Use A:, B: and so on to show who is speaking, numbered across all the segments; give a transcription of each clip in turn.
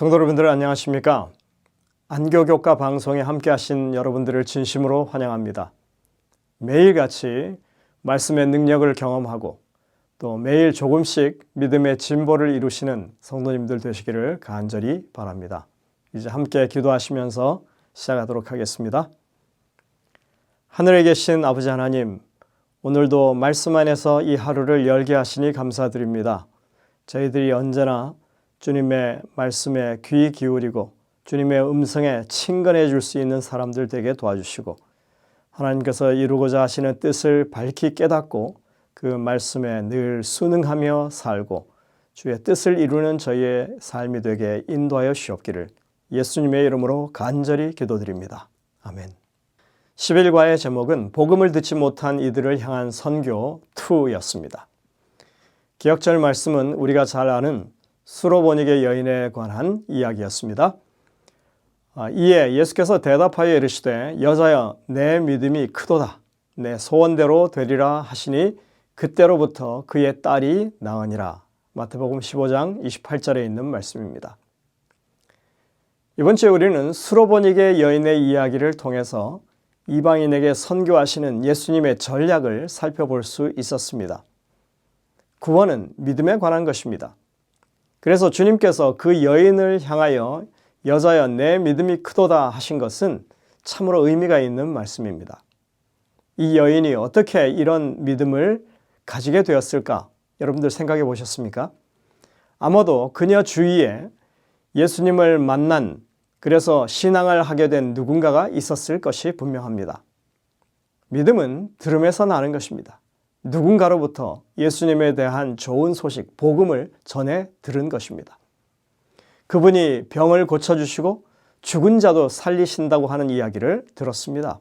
A: 성도 여러분들 안녕하십니까? 안교교과 방송에 함께 하신 여러분들을 진심으로 환영합니다. 매일같이 말씀의 능력을 경험하고 또 매일 조금씩 믿음의 진보를 이루시는 성도님들 되시기를 간절히 바랍니다. 이제 함께 기도하시면서 시작하도록 하겠습니다. 하늘에 계신 아버지 하나님, 오늘도 말씀 안에서 이 하루를 열게 하시니 감사드립니다. 저희들이 언제나 주님의 말씀에 귀 기울이고 주님의 음성에 친근해 줄 수 있는 사람들 되게 도와주시고 하나님께서 이루고자 하시는 뜻을 밝히 깨닫고 그 말씀에 늘 순응하며 살고 주의 뜻을 이루는 저희의 삶이 되게 인도하여 주옵기를 예수님의 이름으로 간절히 기도드립니다. 아멘. 11과의 제목은 복음을 듣지 못한 이들을 향한 선교 2였습니다. 기억절 말씀은 우리가 잘 아는 수로보닉의 여인에 관한 이야기였습니다. 아, 이에 예수께서 대답하여 이르시되 여자여 내 믿음이 크도다 내 소원대로 되리라 하시니 그때로부터 그의 딸이 나으니라. 마태복음 15장 28절에 있는 말씀입니다. 이번 주에 우리는 수로보닉의 여인의 이야기를 통해서 이방인에게 선교하시는 예수님의 전략을 살펴볼 수 있었습니다. 구원은 믿음에 관한 것입니다. 그래서 주님께서 그 여인을 향하여 여자여 내 믿음이 크도다 하신 것은 참으로 의미가 있는 말씀입니다. 이 여인이 어떻게 이런 믿음을 가지게 되었을까? 여러분들 생각해 보셨습니까? 아마도 그녀 주위에 예수님을 만난 그래서 신앙을 하게 된 누군가가 있었을 것이 분명합니다. 믿음은 들음에서 나는 것입니다. 누군가로부터 예수님에 대한 좋은 소식, 복음을 전해 들은 것입니다. 그분이 병을 고쳐주시고 죽은 자도 살리신다고 하는 이야기를 들었습니다.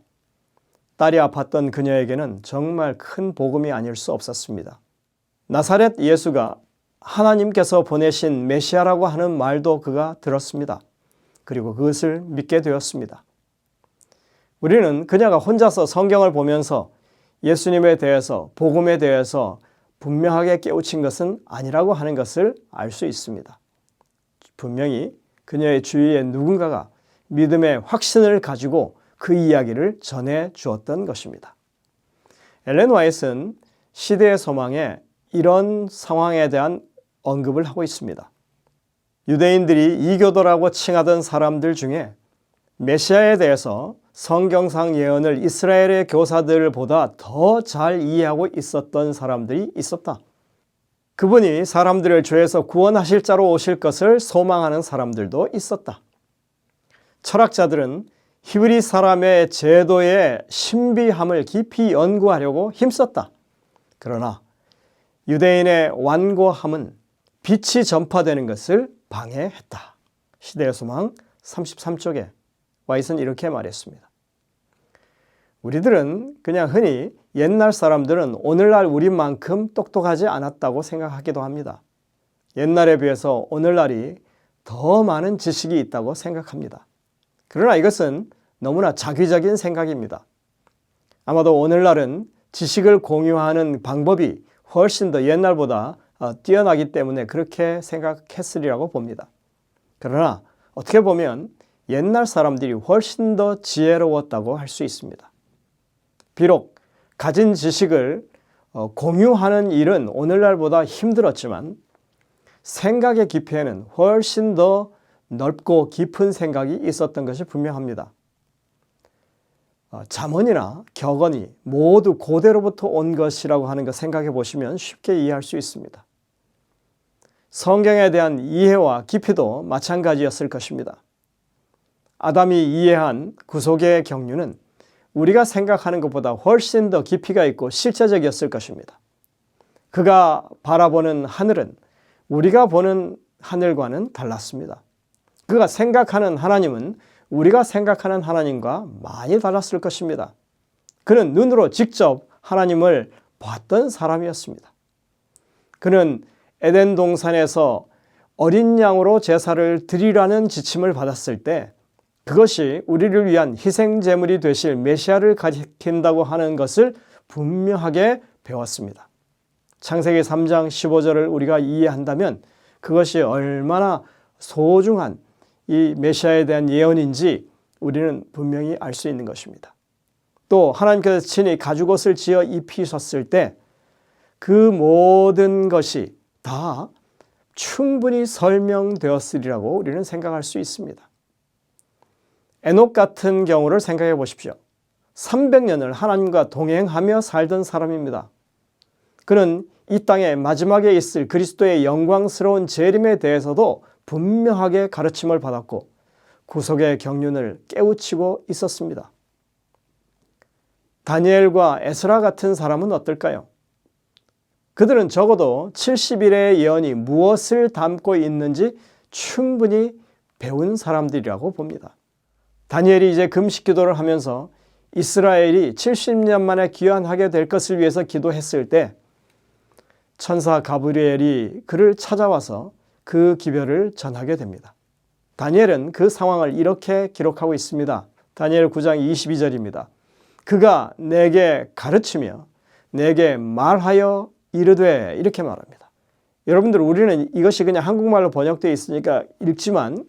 A: 딸이 아팠던 그녀에게는 정말 큰 복음이 아닐 수 없었습니다. 나사렛 예수가 하나님께서 보내신 메시아라고 하는 말도 그가 들었습니다. 그리고 그것을 믿게 되었습니다. 우리는 그녀가 혼자서 성경을 보면서 예수님에 대해서, 복음에 대해서 분명하게 깨우친 것은 아니라고 하는 것을 알 수 있습니다. 분명히 그녀의 주위에 누군가가 믿음의 확신을 가지고 그 이야기를 전해 주었던 것입니다. 엘렌 와이트는 시대의 소망에 이런 상황에 대한 언급을 하고 있습니다. 유대인들이 이교도라고 칭하던 사람들 중에 메시아에 대해서 성경상 예언을 이스라엘의 교사들보다 더 잘 이해하고 있었던 사람들이 있었다. 그분이 사람들을 죄에서 구원하실 자로 오실 것을 소망하는 사람들도 있었다. 철학자들은 히브리 사람의 제도의 신비함을 깊이 연구하려고 힘썼다. 그러나 유대인의 완고함은 빛이 전파되는 것을 방해했다. 시대의 소망 33쪽에 와이슨 이렇게 말했습니다. 우리들은 그냥 흔히 옛날 사람들은 오늘날 우리만큼 똑똑하지 않았다고 생각하기도 합니다. 옛날에 비해서 오늘날이 더 많은 지식이 있다고 생각합니다. 그러나 이것은 너무나 자기적인 생각입니다. 아마도 오늘날은 지식을 공유하는 방법이 훨씬 더 옛날보다 어, 뛰어나기 때문에 그렇게 생각했으리라고 봅니다. 그러나 어떻게 보면 옛날 사람들이 훨씬 더 지혜로웠다고 할 수 있습니다. 비록 가진 지식을 어, 공유하는 일은 오늘날보다 힘들었지만 생각의 깊이에는 훨씬 더 넓고 깊은 생각이 있었던 것이 분명합니다. 어, 잠언이나 격언이 모두 고대로부터 온 것이라고 하는 것 생각해 보시면 쉽게 이해할 수 있습니다. 성경에 대한 이해와 깊이도 마찬가지였을 것입니다. 아담이 이해한 구속의 경륜은 우리가 생각하는 것보다 훨씬 더 깊이가 있고 실제적이었을 것입니다. 그가 바라보는 하늘은 우리가 보는 하늘과는 달랐습니다. 그가 생각하는 하나님은 우리가 생각하는 하나님과 많이 달랐을 것입니다. 그는 눈으로 직접 하나님을 봤던 사람이었습니다. 그는 에덴 동산에서 어린 양으로 제사를 드리라는 지침을 받았을 때 그것이 우리를 위한 희생 제물이 되실 메시아를 가리킨다고 하는 것을 분명하게 배웠습니다. 창세기 3장 15절을 우리가 이해한다면 그것이 얼마나 소중한 이 메시아에 대한 예언인지 우리는 분명히 알 수 있는 것입니다. 또 하나님께서 친히 가죽옷을 지어 입히셨을 때 그 모든 것이 다 충분히 설명되었으리라고 우리는 생각할 수 있습니다. 에녹 같은 경우를 생각해 보십시오. 300년을 하나님과 동행하며 살던 사람입니다. 그는 이 땅에 마지막에 있을 그리스도의 영광스러운 재림에 대해서도 분명하게 가르침을 받았고 구속의 경륜을 깨우치고 있었습니다. 다니엘과 에스라 같은 사람은 어떨까요? 그들은 적어도 70일의 예언이 무엇을 담고 있는지 충분히 배운 사람들이라고 봅니다. 다니엘이 이제 금식 기도를 하면서 이스라엘이 70년 만에 귀환하게 될 것을 위해서 기도했을 때 천사 가브리엘이 그를 찾아와서 그 기별을 전하게 됩니다. 다니엘은 그 상황을 이렇게 기록하고 있습니다. 다니엘 9장 22절입니다. 그가 내게 가르치며 내게 말하여 이르되 이렇게 말합니다. 여러분들 우리는 이것이 그냥 한국말로 번역되어 있으니까 읽지만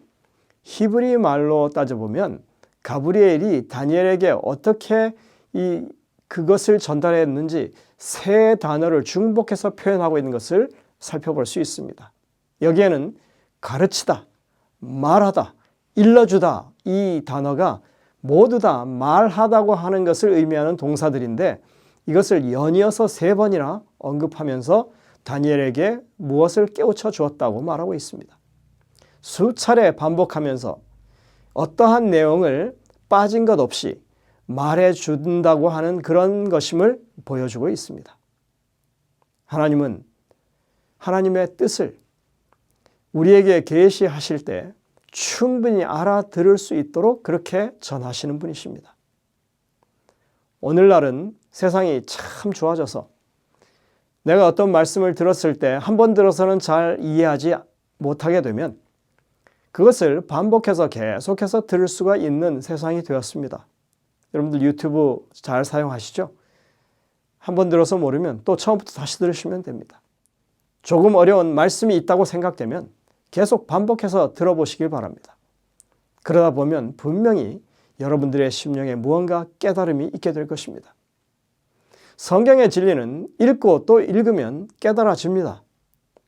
A: 히브리 말로 따져보면 가브리엘이 다니엘에게 어떻게 이 그것을 전달했는지 세 단어를 중복해서 표현하고 있는 것을 살펴볼 수 있습니다. 여기에는 가르치다, 말하다, 일러주다 이 단어가 모두 다 말하다고 하는 것을 의미하는 동사들인데 이것을 연이어서 세 번이나 언급하면서 다니엘에게 무엇을 깨우쳐 주었다고 말하고 있습니다. 수차례 반복하면서 어떠한 내용을 빠진 것 없이 말해 준다고 하는 그런 것임을 보여주고 있습니다. 하나님은 하나님의 뜻을 우리에게 계시하실 때 충분히 알아들을 수 있도록 그렇게 전하시는 분이십니다. 오늘날은 세상이 참 좋아져서 내가 어떤 말씀을 들었을 때 한 번 들어서는 잘 이해하지 못하게 되면 그것을 반복해서 계속해서 들을 수가 있는 세상이 되었습니다. 여러분들 유튜브 잘 사용하시죠? 한번 들어서 모르면 또 처음부터 다시 들으시면 됩니다. 조금 어려운 말씀이 있다고 생각되면 계속 반복해서 들어보시길 바랍니다. 그러다 보면 분명히 여러분들의 심령에 무언가 깨달음이 있게 될 것입니다. 성경의 진리는 읽고 또 읽으면 깨달아집니다.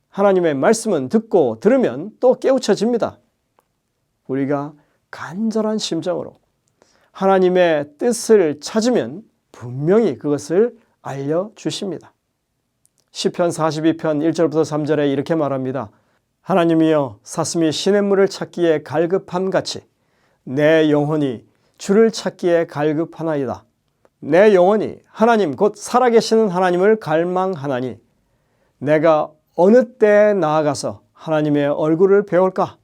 A: 하나님의 말씀은 듣고 들으면 또 깨우쳐집니다. 우리가 간절한 심정으로 하나님의 뜻을 찾으면 분명히 그것을 알려주십니다. 시편 42편 1절부터 3절에 이렇게 말합니다. 하나님이여 사슴이 시냇물을 찾기에 갈급함 같이 내 영혼이 주를 찾기에 갈급하나이다. 내 영혼이 하나님 곧 살아계시는 하나님을 갈망하나니 내가 어느 때 나아가서 하나님의 얼굴을 배울까?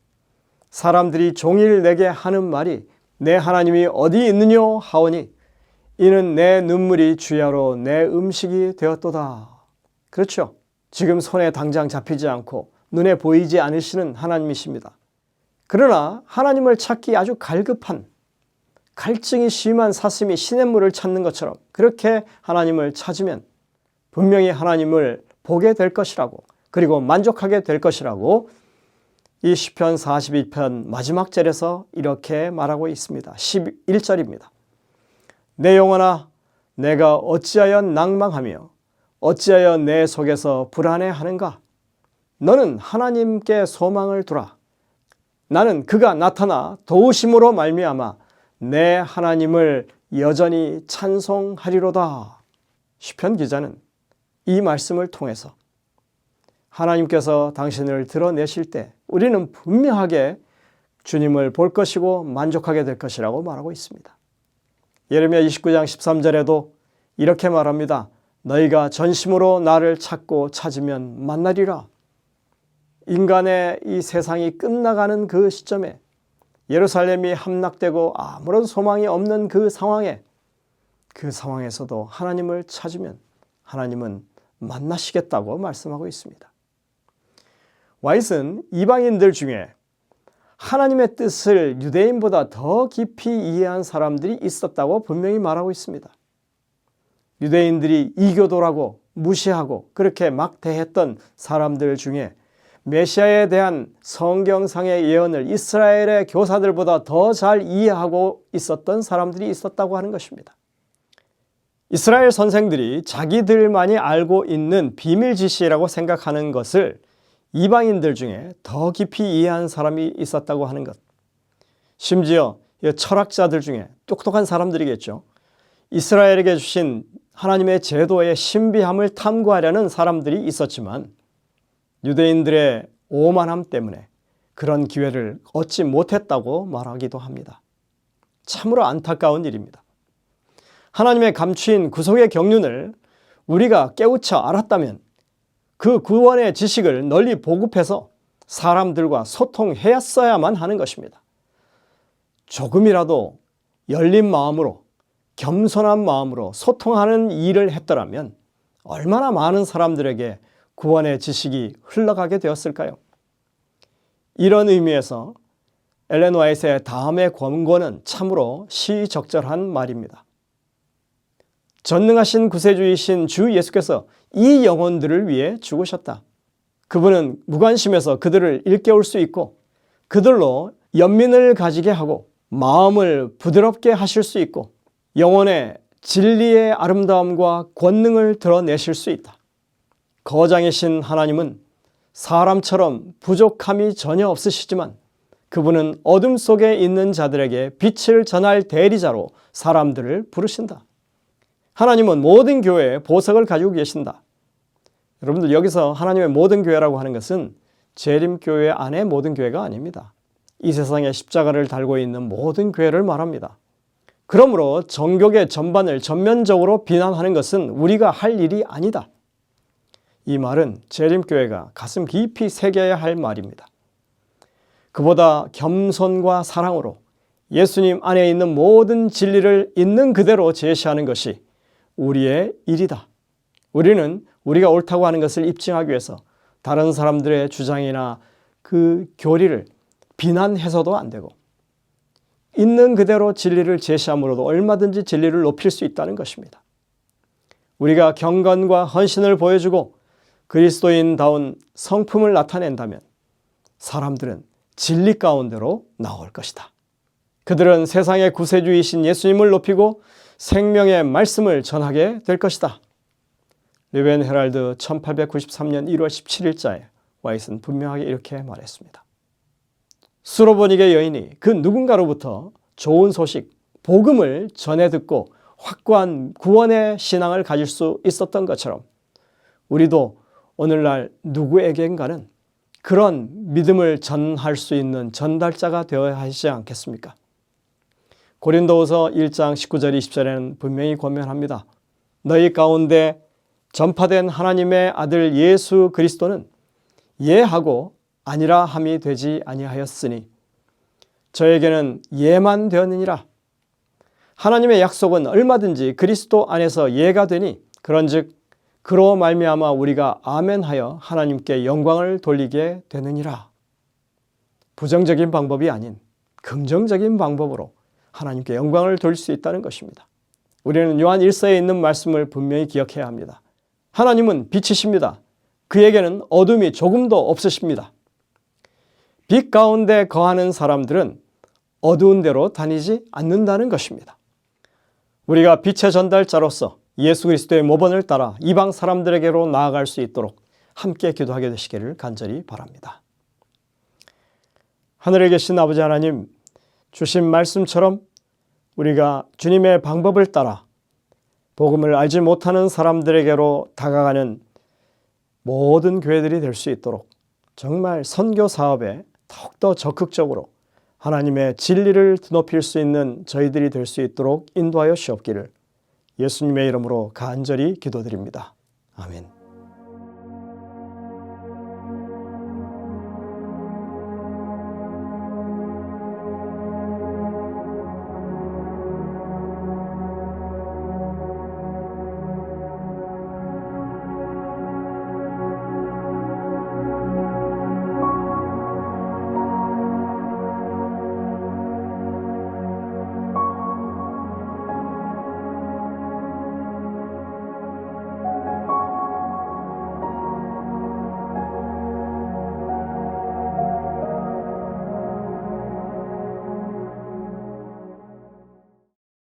A: 사람들이 종일 내게 하는 말이 내 하나님이 어디 있느뇨 하오니 이는 내 눈물이 주야로 내 음식이 되었도다. 그렇죠. 지금 손에 당장 잡히지 않고 눈에 보이지 않으시는 하나님이십니다. 그러나 하나님을 찾기 아주 갈급한 갈증이 심한 사슴이 시냇물을 찾는 것처럼 그렇게 하나님을 찾으면 분명히 하나님을 보게 될 것이라고 그리고 만족하게 될 것이라고 이 시편 42편 마지막 절에서 이렇게 말하고 있습니다. 11절입니다. 내 영혼아 내가 어찌하여 낭망하며 어찌하여 내 속에서 불안해 하는가? 너는 하나님께 소망을 두라. 나는 그가 나타나 도우심으로 말미암아 내 하나님을 여전히 찬송하리로다. 시편 기자는 이 말씀을 통해서 하나님께서 당신을 드러내실 때 우리는 분명하게 주님을 볼 것이고 만족하게 될 것이라고 말하고 있습니다. 예레미야 29장 13절에도 이렇게 말합니다. 너희가 전심으로 나를 찾고 찾으면 만나리라. 인간의 이 세상이 끝나가는 그 시점에 예루살렘이 함락되고 아무런 소망이 없는 그 상황에 그 상황에서도 하나님을 찾으면 하나님은 만나시겠다고 말씀하고 있습니다. 와이슨 이방인들 중에 하나님의 뜻을 유대인보다 더 깊이 이해한 사람들이 있었다고 분명히 말하고 있습니다. 유대인들이 이교도라고 무시하고 그렇게 막 대했던 사람들 중에 메시아에 대한 성경상의 예언을 이스라엘의 교사들보다 더 잘 이해하고 있었던 사람들이 있었다고 하는 것입니다. 이스라엘 선생들이 자기들만이 알고 있는 비밀 지시라고 생각하는 것을 이방인들 중에 더 깊이 이해한 사람이 있었다고 하는 것. 심지어 철학자들 중에 똑똑한 사람들이겠죠. 이스라엘에게 주신 하나님의 제도의 신비함을 탐구하려는 사람들이 있었지만 유대인들의 오만함 때문에 그런 기회를 얻지 못했다고 말하기도 합니다. 참으로 안타까운 일입니다. 하나님의 감추인 구속의 경륜을 우리가 깨우쳐 알았다면 그 구원의 지식을 널리 보급해서 사람들과 소통했어야만 하는 것입니다. 조금이라도 열린 마음으로 겸손한 마음으로 소통하는 일을 했더라면 얼마나 많은 사람들에게 구원의 지식이 흘러가게 되었을까요? 이런 의미에서 엘렌 와이트의 다음의 권고는 참으로 시적절한 말입니다. 전능하신 구세주이신 주 예수께서 이 영혼들을 위해 죽으셨다. 그분은 무관심해서 그들을 일깨울 수 있고 그들로 연민을 가지게 하고 마음을 부드럽게 하실 수 있고 영혼의 진리의 아름다움과 권능을 드러내실 수 있다. 거장이신 하나님은 사람처럼 부족함이 전혀 없으시지만 그분은 어둠 속에 있는 자들에게 빛을 전할 대리자로 사람들을 부르신다. 하나님은 모든 교회에 보석을 가지고 계신다. 여러분들 여기서 하나님의 모든 교회라고 하는 것은 재림교회 안의 모든 교회가 아닙니다. 이 세상에 십자가를 달고 있는 모든 교회를 말합니다. 그러므로 정교계 전반을 전면적으로 비난하는 것은 우리가 할 일이 아니다. 이 말은 재림교회가 가슴 깊이 새겨야 할 말입니다. 그보다 겸손과 사랑으로 예수님 안에 있는 모든 진리를 있는 그대로 제시하는 것이 우리의 일이다. 우리는 우리가 옳다고 하는 것을 입증하기 위해서 다른 사람들의 주장이나 그 교리를 비난해서도 안 되고 있는 그대로 진리를 제시함으로도 얼마든지 진리를 높일 수 있다는 것입니다. 우리가 경건과 헌신을 보여주고 그리스도인다운 성품을 나타낸다면 사람들은 진리 가운데로 나올 것이다. 그들은 세상의 구세주이신 예수님을 높이고 생명의 말씀을 전하게 될 것이다. 리벤 헤랄드 1893년 1월 17일자에 와이슨 분명하게 이렇게 말했습니다. 수로보닉의 여인이 그 누군가로부터 좋은 소식, 복음을 전해 듣고 확고한 구원의 신앙을 가질 수 있었던 것처럼 우리도 오늘날 누구에겐가는 그런 믿음을 전할 수 있는 전달자가 되어야 하지 않겠습니까? 고린도후서 1장 19절 20절에는 분명히 권면합니다. 너희 가운데 전파된 하나님의 아들 예수 그리스도는 예하고 아니라 함이 되지 아니하였으니 저에게는 예만 되었느니라. 하나님의 약속은 얼마든지 그리스도 안에서 예가 되니 그런즉 그로 말미암아 우리가 아멘하여 하나님께 영광을 돌리게 되느니라. 부정적인 방법이 아닌 긍정적인 방법으로 하나님께 영광을 돌릴 수 있다는 것입니다. 우리는 요한 1서에 있는 말씀을 분명히 기억해야 합니다. 하나님은 빛이십니다. 그에게는 어둠이 조금도 없으십니다. 빛 가운데 거하는 사람들은 어두운 데로 다니지 않는다는 것입니다. 우리가 빛의 전달자로서 예수 그리스도의 모본을 따라 이방 사람들에게로 나아갈 수 있도록 함께 기도하게 되시기를 간절히 바랍니다. 하늘에 계신 아버지 하나님, 주신 말씀처럼 우리가 주님의 방법을 따라 복음을 알지 못하는 사람들에게로 다가가는 모든 교회들이 될 수 있도록 정말 선교 사업에 더욱더 적극적으로 하나님의 진리를 드높일 수 있는 저희들이 될 수 있도록 인도하여 주옵기를 예수님의 이름으로 간절히 기도드립니다. 아멘.